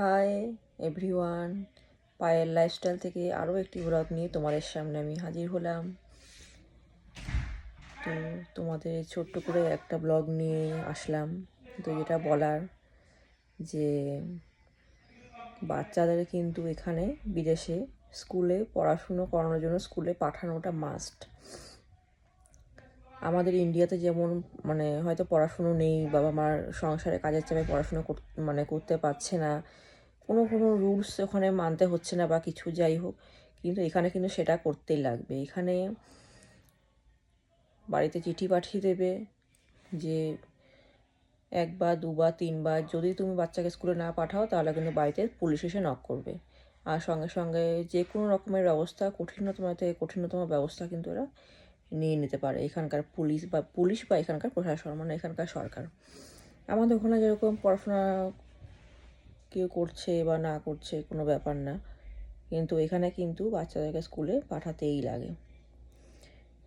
Hi everyone. Payel lifestyle থেকে আরও একটি ব্লগ নিয়ে তোমাদের সামনে আমি হাজির হলাম। তো তোমাদের ছোট্ট করে একটা ব্লগ নিয়ে আসলাম। তো যেটা বলার যে বাচ্চাদের কিন্তু এখানে বিদেশে স্কুলে পড়াশুনো করানোর জন্য স্কুলে পাঠানোটা মাস্ট আমাদের ইন্ডিয়াতে যেমন মানে হয়তো পড়াশুনো নেই, বাবা মার সংসারে কাজের চাপে পড়াশুনো মানে করতে পারছে না, কোনো কোনো রুলস ওখানে মানতে হচ্ছে না বা কিছু যাই হোক, কিন্তু এখানে কিন্তু সেটা করতেই লাগবে। এখানে বাড়িতে চিঠি পাঠিয়ে দেবে যে একবার, দুবার, তিনবার, যদি তুমি বাচ্চাকে স্কুলে না পাঠাও তাহলে কিন্তু বাড়িতে পুলিশ এসে নক করবে। আর সঙ্গে সঙ্গে যে কোনো রকমের ব্যবস্থা, কঠিনতম থেকে কঠিনতম ব্যবস্থা কিন্তু এরা নিয়ে নিতে পারে এখানকার পুলিশ বা পুলিশ বা এখানকার প্রশাসন মানে এখানকার সরকার। আমাদের ওখানে যেরকম পড়াশোনা কেউ করছে বা না করছে কোনো ব্যাপার না, কিন্তু এখানে কিন্তু বাচ্চাদেরকে স্কুলে পাঠাতেই লাগে।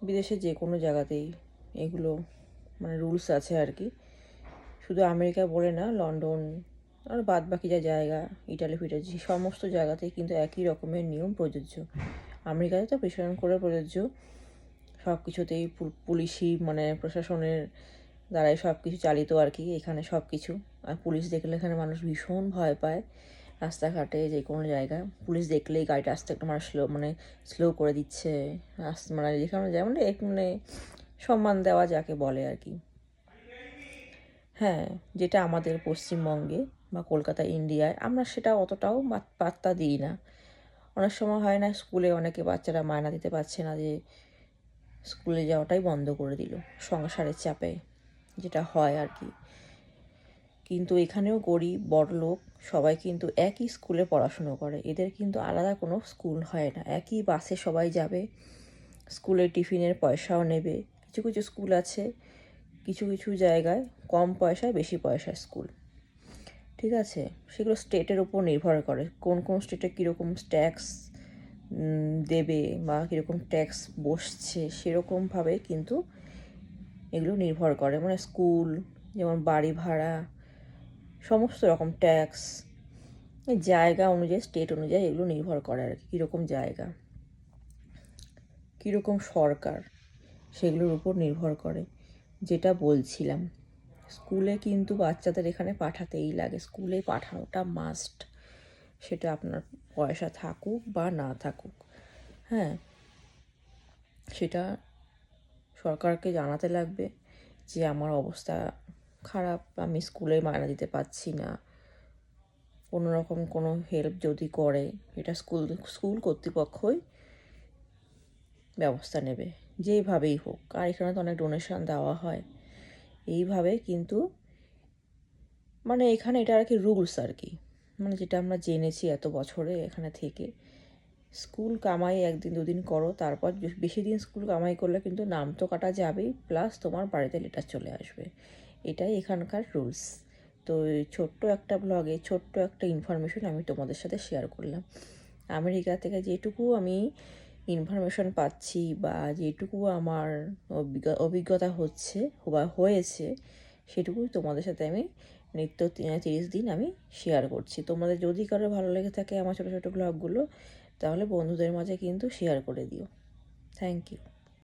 বিদেশে যে কোনো জায়গাতেই এগুলো মানে রুলস আছে আর কি। শুধু আমেরিকা বলে না, লন্ডন আর বাদ বাকি যা জায়গা, ইটালি ফিটালি সমস্ত জায়গাতেই কিন্তু একই রকমের নিয়ম প্রযোজ্য। আমেরিকাতে তো ভীষণ করে প্রযোজ্য। সব কিছুতেই পুলিশি মানে প্রশাসনের দ্বারাই সব কিছু চালিত আর কি, এখানে সব কিছু আর পুলিশ দেখলে এখানে মানুষ ভীষণ ভয় পায় রাস্তাঘাটে যে কোনো জায়গায়। পুলিশ দেখলেই গাড়িটা আস্তে একটু মানে স্লো মানে স্লো করে দিচ্ছে। মানে যেখানে যায় যেমন মানে সম্মান দেওয়া যাকে বলে আর কি। হ্যাঁ যেটা আমাদের পশ্চিমবঙ্গে বা কলকাতা, ইন্ডিয়ায়, আমরা সেটা অতটাও পাত্তা দিই না। অনেক সময় হয় না, স্কুলে অনেকে বাচ্চারা মায়না দিতে পারছে না যে স্কুলে যাওয়াটাই বন্ধ করে দিল সংসারের চাপে, যেটা হয় আর কি। কিন্তু এখানেও গরিব, বড়লোক সবাই কিন্তু একই স্কুলে পড়াশুনো করে। এদের কিন্তু আলাদা কোনো স্কুল হয় না। একই বাসে সবাই যাবে, স্কুলের টিফিনের পয়সাও নেবে। কিছু কিছু স্কুল আছে, কিছু কিছু জায়গায় কম পয়সায় বেশি পয়সায় স্কুল। ঠিক আছে? সেগুলো স্টেটের উপর নির্ভর করে। কোন কোন স্টেটে কীরকম ট্যাক্স দেবে বা কীরকম ট্যাক্স বসছে সেরকমভাবে কিন্তু এগুলো নির্ভর করে। মানে স্কুল যেমন বাড়ি ভাড়া, সমস্ত রকম ট্যাক্স জায়গা অনুযায়ী স্টেট অনুযায়ী এগুলো নির্ভর করে আর কি, কীরকম জায়গা, কীরকম সরকার সেগুলোর উপর নির্ভর করে, যেটা বলছিলাম। স্কুলে কিন্তু বাচ্চাদের এখানে পাঠাতেই লাগে স্কুলে পাঠানোটা মাস্ট সেটা আপনার পয়সা থাকুক বা না থাকুক হ্যাঁ? সেটা সরকারকে জানাতে লাগবে যে আমার অবস্থা খারাপ, আমি স্কুলে মায়না দিতে পারছি না। কোনো রকম কোনো হেল্প যদি করে, এটা স্কুল স্কুল কর্তৃপক্ষই ব্যবস্থা নেবে, যেইভাবেই হোক। আর এখানে তো অনেক ডোনেশন দেওয়া হয়। এইভাবে কিন্তু মানে এখানে এটা আর কি রুলস আর কি। মানে যেটা আমরা জেনেছি এত বছরে এখানে থেকে। স্কুল কামাই একদিন দুদিন করো, তারপর বেশি দিন স্কুল কামাই করলে কিন্তু নাম তো কাটা যাবেই, প্লাস তোমার বাড়িতে লেটার চলে আসবে। এটাই এখানকার রুলস তো ছোট্ট একটা ব্লগে ছোট্ট একটা ইনফরমেশন আমি তোমাদের সাথে শেয়ার করলাম। আমেরিকা থেকে যেটুকু আমি ইনফরমেশন পাচ্ছি বা যেটুকু আমার অভিজ্ঞতা হচ্ছে বা হয়েছে, সেটুকুই তোমাদের সাথে আমি নিত্য তিরিশ দিন আমি শেয়ার করছি। তোমাদের যদি কারও ভালো লেগে থাকে আমার ছোটো ছোটো ব্লগগুলো তাহলে বন্ধুদের মাঝে কিন্তু শেয়ার করে দিও। Thank you